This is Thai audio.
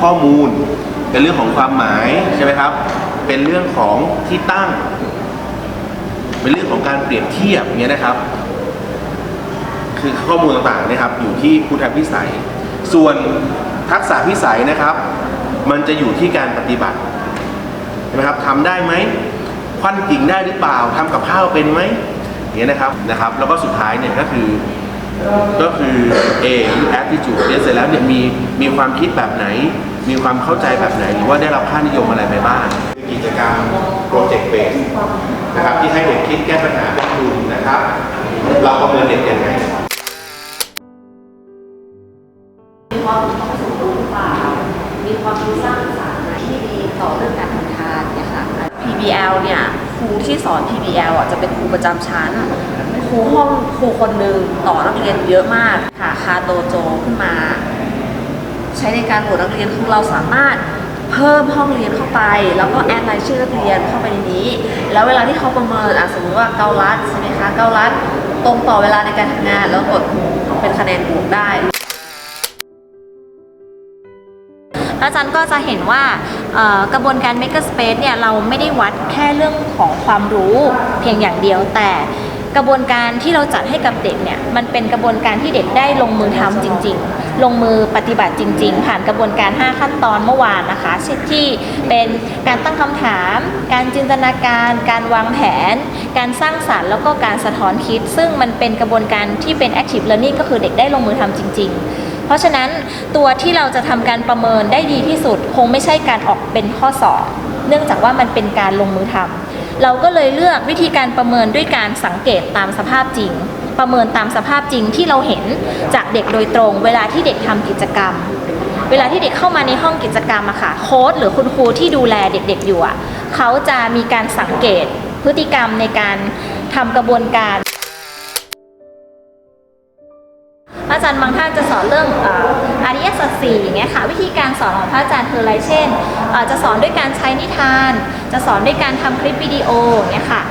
ข้อมูล เป็นเรื่องของความหมายใช่ไหมครับ เป็นเรื่องของที่ตั้ง เป็นเรื่องของการเปรียบเทียบเงี้ยนะครับ คือข้อมูลต่างๆนะครับ อยู่ที่พุทธพิสัย ส่วนทักษะพิสัยนะครับ มันจะอยู่ที่การปฏิบัติใช่ไหมครับทำได้ไหมควันกิ่งได้หรือเปล่าทำกับข้าวเป็นไหมเงี้ยนะครับนะครับ แล้วก็สุดท้ายเนี่ยก็คือก็คือ A อ attitude เนี่ยเสร็จแล้วเนี่ยมีมีความคิดแบบไหน มีความเข้าใจแบบไหน หรือว่าได้รับค่านิยมอะไรไปบ้างคือกิจกรรม project base นะครับที่ให้เด็กคิดแก้ปัญหาเป็นทุนนะครับ เราประเมินเด็กยังไงมีความคิดสมบูรณ์หรือเปล่ามีความคิดสร้างสรรค์ที่ดีต่อเรื่องการทำทานเนี่ยค่ะ PBL เนี่ยครูที่สอน PBL อะจะเป็นครูประจำชั้นครูห้องครูคนหนึ่งต่อนักเรียนเยอะมากค่ะคาโตโจขึ้นมา ใช้ในการโหวตนักเรียนคือเราสามารถเพิ่มห้องเรียนเข้าไป แล้วก็แอดรายชื่อนักเรียนเข้าไปในนี้ แล้วเวลาที่เขาประเมินอะสมมติว่าเกาลัดใช่ไหมคะเกาลัดตรงต่อเวลาในการทำงาน แล้วกดเป็นคะแนนบวกได้อาจารย์ก็จะเห็นว่ากระบวนการ Maker Space เนี่ยเราไม่ได้วัดแค่เรื่องของความรู้เพียงอย่างเดียวแต่กระบวนการที่เราจัดให้กับเด็กเนี่ยมันเป็นกระบวนการที่เด็กได้ลงมือทำจริง ๆ ลงมือปฏิบัติจริง ๆ ผ่านกระบวนการ 5 ขั้นตอนเมื่อวานนะคะเช่นที่เป็นการตั้งคำถาม การจินตนาการ การวางแผน การสร้างสารรค์แล้วก็การสะท้อนคิด ซึ่งมันเป็นกระบวนการที่เป็น active learning ก็คือเด็กได้ลงมือทำจริง ๆเพราะฉะนั้นตัวที่เราจะทำการประเมินได้ดีที่สุด คงไม่ใช่การออกเป็นข้อสอบ เนื่องจากว่ามันเป็นการลงมือทำเราก็เลยเลือกวิธีการประเมินด้วยการสังเกตตามสภาพจริง ประเมินตามสภาพจริงที่เราเห็นจากเด็กโดยตรง เวลาที่เด็กทำกิจกรรม เวลาที่เด็กเข้ามาในห้องกิจกรรมอะค่ะโค้ดหรือคุณครูที่ดูแลเด็กๆอยู่อะเขาจะมีการสังเกตพฤติกรรมในการทำกระบวนการ อาจารย์บางท่านจะสอนเรื่องอ่อริยสัจสี่อย่างเงี้ยค่ะวิธีการสอนของพระอาจารย์คืออะไรเช่น จะสอนด้วยการใช้นิทาน จะสอนด้วยการทำคลิปวิดีโออย่างเงี้ยค่ะ